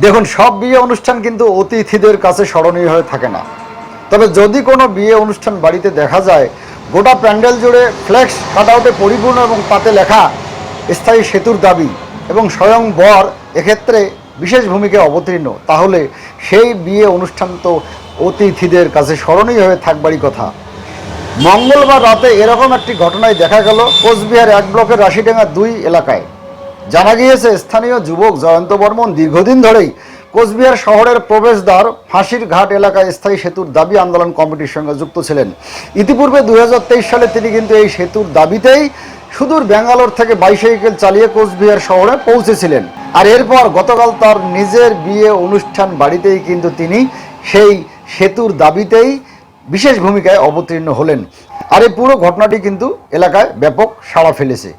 দেখুন, সব বিয়ে অনুষ্ঠান কিন্তু অতিথিদের কাছে স্মরণীয় হয়ে থাকে না। তবে যদি কোনো বিয়ে অনুষ্ঠান বাড়িতে দেখা যায়, গোটা প্যান্ডেল জুড়ে ফ্লেক্স, কাটআউটে পরিপূর্ণ এবং তাতে লেখা স্থায়ী সেতুর দাবি এবং স্বয়ং বর এক্ষেত্রে বিশেষ ভূমিকায় অবতীর্ণ, তাহলে সেই বিয়ে অনুষ্ঠান তো অতিথিদের কাছে স্মরণীয় হয়ে থাকবারই কথা। মঙ্গলবার রাতে এরকম একটি ঘটনায় দেখা গেল কোচবিহার এক ব্লকের রাশিডাঙ্গা দুই এলাকায়। জানা গিয়েছে, স্থানীয় যুবক জয়ন্ত বর্মন দীর্ঘদিন ধরেই কোচবিহার শহরের প্রবেশদ্বার, ফাঁসির ঘাট এলাকায় স্থায়ী সেতুর দাবি আন্দোলন কমিটির সঙ্গে যুক্ত ছিলেন। ইতিপূর্বে দুই সালে তিনি কিন্তু এই সেতুর দাবিতেই সুদূর ব্যাঙ্গালোর থেকে বাইসাইকেল চালিয়ে কোচবিহার শহরে পৌঁছেছিলেন। আর এরপর গতকাল তার নিজের বিয়ে অনুষ্ঠান বাড়িতেই কিন্তু তিনি সেই সেতুর দাবিতেই বিশেষ ভূমিকায় অবতীর্ণ হলেন। আর এই পুরো ঘটনাটি কিন্তু এলাকায় ব্যাপক সাড়া ফেলেছে।